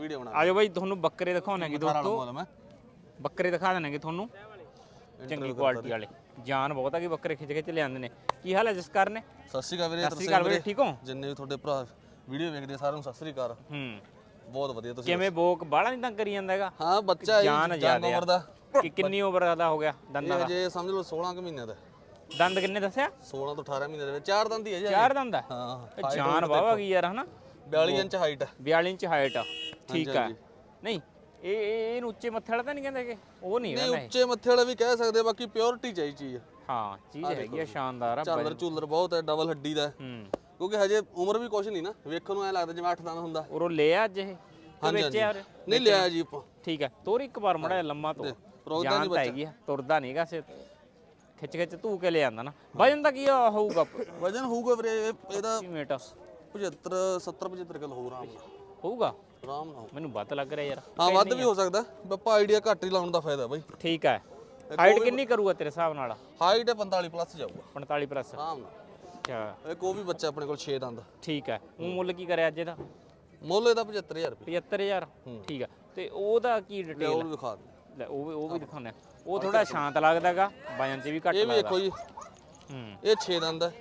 Video ਬਣਾ ਆਜੋ ਬਾਈ ਤੁਹਾਨੂੰ ਬੱਕਰੇ ਦਿਖਾਉਣਾਂਗੇ ਦੋਸਤੋ। ਮੈਂ ਬੱਕਰੇ ਦਿਖਾ ਦੇਣਗੇ ਤੁਹਾਨੂੰ। ਚੰਗੀ ਕੁਆਲਿਟੀ ਵਾਲੇ। ਜਾਨ ਬਹੁਤ ਆ ਕਿ ਬੱਕਰੇ ਖਿੱਚ ਖਿੱਚ ਲਿਆਂਦੇ ਨੇ। ਕੀ ਹਾਲ ਹੈ ਜਿਸ ਕਰਨੇ ਸਤਿ ਸ਼੍ਰੀ ਅਕਾਲ ਵੀਰੇ ਸਤਿ ਸ਼੍ਰੀ ਅਕਾਲ ਵੀਰੇ ਠੀਕ ਹੋ? ਜਿੰਨੇ ਵੀ ਤੁਹਾਡੇ ਭਰਾ ਵੀਡੀਓ ਵੇਖਦੇ ਸਾਰਿਆਂ ਨੂੰ ਸਤਿ ਸ਼੍ਰੀ ਅਕਾਲ। ਹੂੰ। ਬਹੁਤ ਵਧੀਆ ਤੁਸੀਂ ਕਿਵੇਂ ਬੋਕ ਬਾਹਲਾ ਨਹੀਂ ਤੰਗ ਕਰੀ ਜਾਂਦਾ ਹੈਗਾ? ਹਾਂ ਬੱਚਾ ਹੈ ਜਾਨ ਜੀ, ਜ਼ਿਆਦੇ ਆ। ਉਮਰ ਦਾ। ਕਿ ਕਿੰਨੀ ਉਮਰ ਦਾ ਹੋ ਗਿਆ ਦੰਦਾਂ ਦਾ? ਜੇ ਸਮਝ ਲਓ 16 ਕੁ ਮਹੀਨਿਆਂ ਦਾ। ਦੰਦ ਕਿੰਨੇ ਦੱਸਿਆ? 16 ਤੋਂ 18 ਮਹੀਨੇ ਦੇ ਵਿੱਚ। ਚਾਰ ਦੰਦ ਹੀ ਹੈ ਜੀ। ਚਾਰ ਦੰਦ ਹਾਂ ਜਾਨ ਵਾਵਾ ਗਈ ਯਾਰ ਹਨਾ? 42 ਇੰਚ ਹਾਈਟ ਹੈ 42 ਇੰਚ ਹਾਈਟ ਆ। ਠੀਕ ਆ। ਹਾਂਜੀ। ਨਹੀਂ ਇਹ ਇਹ ਇਹਨੂੰ ਉੱਚੇ ਮੱਥੇ ਵਾਲਾ ਤਾਂ ਨਹੀਂ ਕਹਿੰਦੇ ਕਿ ਉਹ ਨਹੀਂ ਨਹੀਂ। ਉੱਚੇ ਮੱਥੇ ਵਾਲਾ ਵੀ ਕਹਿ ਸਕਦੇ ਆ, ਬਾਕੀ ਪਿਓਰਿਟੀ ਚਾਹੀ ਚੀਜ਼। ਹੈ ਹਾਂ ਚੀਜ਼ ਹੈਗੀ ਆ ਸ਼ਾਨਦਾਰ ਆ ਝਾਲਰ ਝੂਲਰ ਬਹੁਤ ਹੈ ਡਬਲ ਹੱਡੀ ਦਾ। ਹੈ। ਹੂੰ ਕਿਉਂਕਿ ਹਜੇ ਉਮਰ ਵੀ ਕੁਛ ਨਹੀਂ ਨਾ ਵੇਖਣ ਨੂੰ ਐ ਲੱਗਦਾ ਜਿਵੇਂ 8 ਦੰਦ ਹੁੰਦਾ। ਉਰੋਂ ਲਿਆ ਅੱਜ ਇਹ ਤੇ ਹਾਂਜੀ, ਵੇਚਿਆ ਯਾਰ ਨਹੀਂ ਲਿਆ ਜੀ ਆਪਾਂ। ਠੀਕ ਹੈ ਤੋਰ ਇੱਕ ਵਾਰ ਮੜਾ ਲੰਮਾ ਤੋਂ ਰੋਕਦਾ ਜਾਨ ਤਾਂ ਹੈਗੀ ਆ ਤੁਰਦਾ ਨਹੀਂਗਾ ਸੇ ਖਿੱਚ ਖਿੱਚ ਧੂ ਕੇ ਲੈ ਆਂਦਾ ਨਾ। ਵਜਨ ਦਾ ਕੀ ਆ ਹੋਊਗਾ? ਵਜਨ ਹੋਊਗਾ ਵੀਰੇ ਇਹ- ਇਹਦਾ 25 ਮਿੰਟ 75 70 75 ਕਿਲੋ ਆਰਾਮ ਨਾਲ। ਹੋਊਗਾ? ਆਰਾਮ ਨਾਲ। ਮੈਨੂੰ ਵੱਧ ਲੱਗ ਰਿਹਾ ਯਾਰ। ਹਾਂ ਵੱਧ ਵੀ ਹੋ ਸਕਦਾ। ਬੱਪਾ ਆਈਡੀਆ ਘੱਟ ਹੀ ਲਾਉਣ ਦਾ ਫਾਇਦਾ ਬਾਈ। ਠੀਕ ਹੈ। ਹਾਈਟ ਕਿੰਨੀ ਕਰੂਗਾ ਤੇਰੇ ਹਿਸਾਬ ਨਾਲ? ਹਾਈਟ 45 ਪਲੱਸ ਜਾਊਗਾ। 45 ਪਲੱਸ ਆਰਾਮ ਨਾਲ। ਅੱਛਾ। ਇਹ ਕੋ ਵੀ ਬੱਚਾ ਆਪਣੇ ਕੋਲ 6 ਦੰਦ। ਠੀਕ ਹੈ। ਉਹ ਮੁੱਲ ਕੀ ਕਰਿਆ ਅੱਜ ਇਹਦਾ? ਮੁੱਲ ਇਹਦਾ 75000 ਰੁਪਏ। 75000 ਠੀਕ ਹੈ। ਤੇ ਉਹਦਾ ਕੀ ਉਹ ਡਿਟੇਲ ਵੀ ਵਿਖਾ ਦੇ। ਲੈ ਉਹ ਉਹ ਵੀ ਦਿਖਾਉਂਦੇ ਆ ਉਹ ਥੋੜਾ ਸ਼ਾਂਤ ਲੱਗਦਾਗਾ ਵਜਨ 'ਚ ਵੀ ਘੱਟ ਇਹ ਵੀ ਲੱਗਦਾ। ਦੇਖੋ ਜੀ। ਹੂੰ। ਇਹ 6 ਦੰਦ ਹੈ।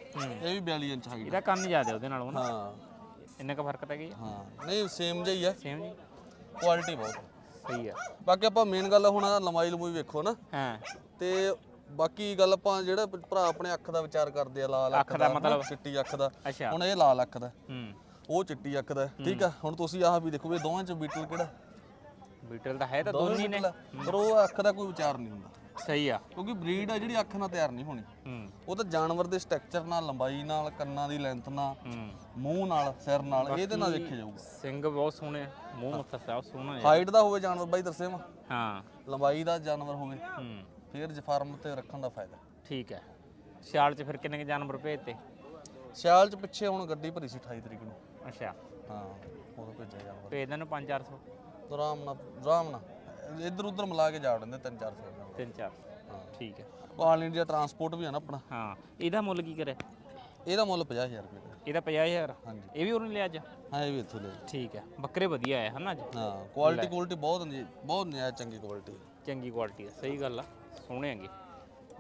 ਇਹ ਵੀ 42 ਇੰਚ ਹਾਈਟ ਇਹਦਾ ਕੰਨ ਜ਼ਿਆਦਾ ਉਹਦੇ ਨਾਲੋਂ ਨਾ। ਹਾਂ। ਇੰਨਾ ਕੁ ਫ਼ਰਕ ਤਾਂ ਕੀ ਹਾਂ ਨਹੀਂ ਸੇਮ ਜਿਹਾ ਹੀ ਹੈ ਸੇਮ ਜੀ। ਕੁਆਲਿਟੀ ਬਹੁਤ। ਸਹੀ ਆ। ਬਾਕੀ ਆਪਾਂ ਮੇਨ ਗੱਲ ਹੁਣ ਆਹ ਲੰਬਾਈ ਲੰਬੂਈ ਵੇਖੋ ਨਾ। ਹਾਂ। ਤੇ ਬਾਕੀ ਗੱਲ ਆਪਾਂ ਜਿਹੜਾ ਭਰਾ ਆਪਣੇ ਅੱਖ ਦਾ ਵਿਚਾਰ ਕਰਦੇ ਆ ਲਾਲ ਅੱਖ ਦਾ ਮਤਲਬ? ਚਿੱਟੀ ਅੱਖ ਦਾ। ਅੱਛਾ। ਹੁਣ ਇਹ ਲਾਲ ਅੱਖ ਦਾ। ਹੂੰ। ਉਹ ਚਿੱਟੀ ਅੱਖ ਦਾ। ਠੀਕ ਆ? ਹੁਣ ਤੁਸੀਂ ਆਹ ਵੀ ਦੇਖੋ ਵੀ ਦੋਵਾਂ ਚ ਬੀਟਲ ਕਿਹੜਾ? ਬੀਟਲ ਤਾਂ ਹੈ ਤਾਂ ਦੋਨੇ ਨੇ। ਬੀਟਲ ਆ, ਪਰ ਉਹ ਅੱਖ ਦਾ ਕੋਈ ਵਿਚਾਰ ਨਹੀਂ ਹੁੰਦਾ। ਸਹੀ ਆ ਕਿਉਂਕਿ ਬਰੀਡ ਆ ਜਿਹੜੀ ਅੱਖ ਨਾਲ ਤਿਆਰ ਨਹੀਂ ਹੋਣੀ। ਹੂੰ। ਉਹ ਤਾਂ ਜਾਨਵਰ ਦੇ ਸਟਰਕਚਰ ਨਾਲ ਲੰਬਾਈ ਨਾਲ ਕੰਨਾਂ ਦੀ ਲੈਂਥ ਨਾਲ ਹੂੰ। ਮੂੰਹ ਨਾਲ ਸਿਰ ਨਾਲ ਇਹਦੇ ਨਾਲ ਦੇਖਿਆ ਜਾਊਗਾ। ਸਿੰਘ ਬਹੁਤ ਸੋਹਣੇ ਆ, ਮੂੰਹ ਮੱਥਾ ਸਾਫ਼ ਸੋਹਣਾ ਹੈ ਹਾਈਟ ਦਾ ਹੋਵੇ ਜਾਨਵਰ ਬਾਈ ਦੱਸੇ ਵਾ। ਹਾਂ। ਲੰਬਾਈ ਦਾ ਜਾਨਵਰ ਹੋਵੇ ਹੂੰ। ਫਿਰ ਜ ਫਾਰਮ ਤੇ ਰੱਖਣ ਦਾ ਫਾਇਦਾ। ਠੀਕ ਹੈ ਸਿਆਲ 'ਚ ਫਿਰ ਕਿੰਨੇ ਕੁ ਜਾਨਵਰ ਭੇਜਤੇ? ਸਿਆਲ ਚ ਪਿੱਛੇ ਹੁਣ ਗੱਡੀ ਭਰੀ ਸੀ 28 ਤਰੀਕ ਨੂੰ। ਅੱਛਾ। ਹਾਂ ਉਦੋਂ ਭੇਜਿਆ ਜਾਨਵਰ। ਭੇਜ ਦੇਣ 5-400 ਆਰਾਮ ਨਾਲ ਆਰਾਮ ਨਾਲ। ਇੱਧਰ ਉੱਧਰ ਮਿਲਾ ਕੇ ਜਾ ਵੜਦੇ 3-400 ਜਾਨਵਰ 3-4 ਠੀਕ ਹੈ। ਆਲ ਇੰਡੀਆ ਟਰਾਂਸਪੋਰਟ ਵੀ ਆ ਨਾ ਆਪਣਾ। ਹਾਂ ਇਹਦਾ ਮੁੱਲ ਕੀ ਕਰਿਆ ਇਹਦਾ ਮੁੱਲ 50000 ਰੁਪਏ ਦਾ ਇਹਦਾ 50000 ਹਾਂਜੀ। ਇਹ ਵੀ ਉਹਨੇ ਲਿਆ ਅੱਜ? ਹਾਂ ਇਹ ਵੀ ਇੱਥੋਂ ਲੈ। ਠੀਕ ਹੈ। ਬੱਕਰੇ ਵਧੀਆ ਆਏ ਹਨ ਅੱਜ? ਹਾਂ ਕੁਆਲਿਟੀ ਕੁਆਲਿਟੀ ਬਹੁਤ ਹੁੰਦੀ ਬਹੁਤ ਨਿਆ ਚੰਗੀ ਕੁਆਲਿਟੀ ਚੰਗੀ ਕੁਆਲਿਟੀ ਹੈ ਸਹੀ ਗੱਲ ਆ। ਸੋਹਣੇ ਹੈਗੇ।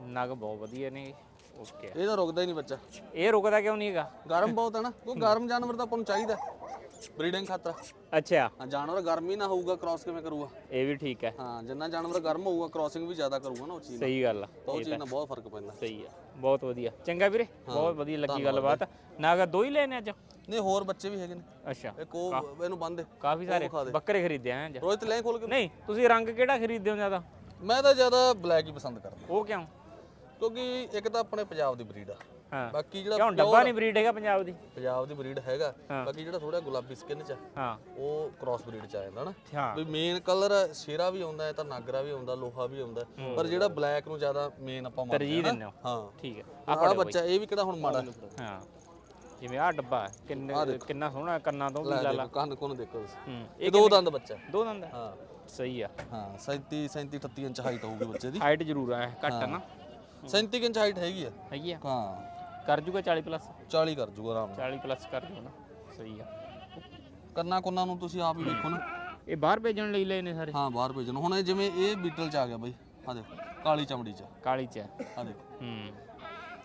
ਨਗ ਬਹੁਤ ਵਧੀਆ ਨੇ। ਓਕੇ ਇਹ ਤਾਂ ਰੁਕਦਾ ਹੀ ਨਹੀਂ ਬੱਚਾ। ਇਹ ਰੁਕਦਾ ਕਿਉਂ ਨਹੀਂ ਹੈਗਾ? ਗਰਮ ਬਹੁਤ ਹੈ ਨਾ। ਉਹ ਗਰਮ ਜਾਨਵਰ ਤਾਂ ਆਪਾਂ ਨੂੰ ਚਾਹੀਦਾ। ਬਰੀਡਿੰਗ ਖਾਤਰ। ਅੱਛਾ। ਹਾਂ ਜਾਨਵਰ ਗਰਮ ਹੀ ਨਾ ਹੋਊਗਾ ਕ੍ਰਾਸ ਕਿਵੇਂ ਕਰੂਗਾ? ਇਹ ਵੀ ਠੀਕ ਹੈ। ਹਾਂ ਜਿੰਨਾ ਜਾਨਵਰ ਗਰਮ ਹੋਊਗਾ ਕ੍ਰਾਸਿੰਗ ਵੀ ਜ਼ਿਆਦਾ ਕਰੂਗਾ ਨਾ ਉਹ ਚੀਜ਼ ਨਾਲ। ਸਹੀ ਗੱਲ ਆ ਤਾਂ ਉਹ ਚੀਜ਼ ਨਾਲ ਬਹੁਤ ਫ਼ਰਕ ਪੈਂਦਾ। ਸਹੀ ਆ ਬਹੁਤ ਵਧੀਆ। ਚੰਗਾ ਵੀਰੇ ਬਹੁਤ ਵਧੀਆ ਲੱਗੀ ਗੱਲਬਾਤ। ਨਾਗਾ ਦੋ ਹੀ ਲੈਣੇ ਅੱਜ? ਨਹੀਂ ਹੋਰ ਬੱਚੇ ਵੀ ਹੈਗੇ ਨੇ। ਅੱਛਾ ਇੱਕ ਉਹ ਇਹਨੂੰ ਬੰਦੇ ਕਾਫੀ ਸਾਰੇ ਬੱਕਰੇ ਖਰੀਦੇ ਆ ਅੱਜ ਰੋਹਿਤ ਲੈ ਖੋਲ ਕੇ। ਨਹੀਂ ਤੁਸੀਂ ਰੰਗ ਕਿਹੜਾ ਖਰੀਦਦੇ ਹੋ ਜ਼ਿਆਦਾ? ਮੈਂ ਤਾਂ ਜ਼ਿਆਦਾ ਬਲੈਕ ਹੀ ਪਸੰਦ ਕਰਦਾ। ਉਹ ਕਿਉਂ? ਕਿਉਂਕਿ ਇੱਕ ਤਾਂ ਆਪਣੇ ਪੰਜਾਬ ਦੀ ਬਰੀਡ ਆ। ਹਾਂ। ਬਾਕੀ ਜਿਹੜਾ ਕਿਉਂ ਡੱਬਾ ਨਹੀਂ ਬਰੀਡ ਹੈਗਾ ਪੰਜਾਬ ਦੀ? ਪੰਜਾਬ ਦੀ ਬਰੀਡ ਹੈਗਾ। ਬਾਕੀ ਜਿਹੜਾ ਥੋੜਾ ਗੁਲਾਬੀ ਸਕਿਨ ਚ ਆ, ਹਾਂ। ਉਹ ਕ੍ਰਾਸ ਬਰੀਡ ਚ ਆ ਜਾਂਦਾ ਨਾ। ਹਾਂ। ਵੀ ਮੇਨ ਕਲਰ ਸ਼ੇਰਾ ਵੀ ਆਉਂਦਾ ਹੈ ਤਾਂ ਨਾਗਰਾ ਵੀ ਆਉਂਦਾ ਲੋਹਾ ਵੀ ਆਉਂਦਾ ਪਰ ਜਿਹੜਾ ਬਲੈਕ ਨੂੰ ਜ਼ਿਆਦਾ ਮੇਨ ਆਪਾਂ ਮੰਨਦੇ ਤਰਜੀਹ ਹਾਂ ਦਿੰਦੇ ਹੋ। ਹਾਂ। ਠੀਕ ਹੈ। ਆਹ ਬੱਚਾ ਇਹ ਵੀ ਕਿਹੜਾ ਹੁਣ ਮਾੜਾ? ਹਾਂ। ਜਿਵੇਂ ਆ ਡੱਬਾ ਕਿੰਨੇ ਕਿੰਨਾ ਸੋਹਣਾ ਕੰਨਾਂ ਤੋਂ ਵੀ ਲੈ ਲਾ ਦੇਖੋ ਕੰਨ ਕੋਨ ਦੇਖੋ ਤੁਸੀਂ। ਇਹ ਦੋ ਦੰਦ ਬੱਚਾ। ਦੋ ਦੰਦ ਹੈ? ਸਹੀ ਆ। ਹਾਂ 37 37 38 ਇੰਚ ਹਾਈਟ ਹੋਊਗੀ ਬੱਚੇ ਦੀ। ਹਾਈਟ ਜ਼ਰੂਰ ਹੈ ਘੱਟ ਨਾ। 37 ਇੰਚ ਹਾਈਟ ਹੈਗੀ ਆ। ਹੈਗੀ ਆ। ਹਾਂ। ਕਰ ਜੂਗਾ 40 ਪਲੱਸ 40 ਕਰ ਜੂਗਾ ਆਰਾਮ ਨਾਲ। 40 ਪਲੱਸ ਕਰ ਜੂਗਾ ਨਾ। ਸਹੀ ਆ। ਕੰਨਾਂ ਕੁੰਨਾਂ ਨੂੰ ਤੁਸੀਂ ਆਪ ਹੀ ਵੇਖੋ ਨਾ। ਇਹ ਬਾਹਰ ਭੇਜਣ ਲਈ ਲਏ ਨੇ ਸਾਰੇ? ਹਾਂ ਬਾਹਰ ਭੇਜਣ। ਹੁਣ ਇਹ ਜਿਵੇਂ ਇਹ ਬੀਟਲ ਚ ਆ ਗਿਆ ਬਾਈ। ਆ ਦੇਖ ਕਾਲੀ ਚਮੜੀ ਚ। ਕਾਲੀ ਚ। ਹੈ। ਆ ਦੇਖ। ਹੂੰ।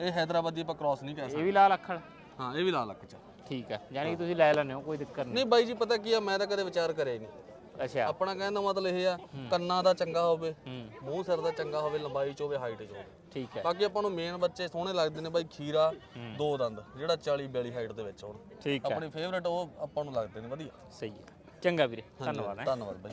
ਇਹ ਹੈਦਰਾਬਾਦੀ ਆਪਾਂ ਕ੍ਰਾਸ ਨਹੀਂ ਕਹਿ ਸਕਦੇ ਇਹ ਵੀ ਲਾਲ ਅੱਖਰ? ਹਾਂ ਇਹ ਵੀ ਲਾਲ ਅੱਖ ਚ। ਆ। ਠੀਕ ਹੈ ਯਾਨੀ ਕਿ ਤੁਸੀਂ ਲੈ ਲੈਣੇ ਹੋ ਕੋਈ ਦਿੱਕਤ ਨਹੀਂ। ਨਹੀਂ ਬਾਈ ਜੀ ਪਤਾ ਕੀ ਆ? ਮੈਂ ਤਾਂ ਕਦੇ ਵਿਚਾਰ ਕਰਿਆ ਹੀ ਨਹੀਂ। ਅੱਛਾ। ਆਪਣਾ ਕਹਿਣ ਦਾ ਮਤਲਬ ਇਹ ਆ ਕੰਨਾਂ ਦਾ ਚੰਗਾ ਹੋਵੇ ਮੂੰਹ ਸਿਰ ਦਾ ਚੰਗਾ ਹੋਵੇ ਲੰਬਾਈ ਚ ਹੋਵੇ ਹਾਈਟ ਚ ਹੋਵੇ। ਠੀਕ ਹੈ। ਬਾਕੀ ਆਪਾਂ ਨੂੰ ਮੇਨ ਬੱਚੇ ਸੋਹਣੇ ਲੱਗਦੇ ਨੇ ਬਾਈ ਖੀਰਾ ਦੋ ਦੰਦ ਜਿਹੜਾ 40 42 ਹਾਈਟ ਦੇ ਵਿੱਚ ਹੋਣ। ਠੀਕ ਹੈ। ਆਪਣੀ ਫੇਵਰੇਟ ਉਹ ਆਪਾਂ ਨੂੰ ਲੱਗਦੇ ਨੇ ਵਧੀਆ। ਸਹੀ ਹੈ। ਚੰਗਾ ਵੀਰੇ ਧੰਨਵਾਦ ਹੈ। ਧੰਨਵਾਦ ਬਾਈ।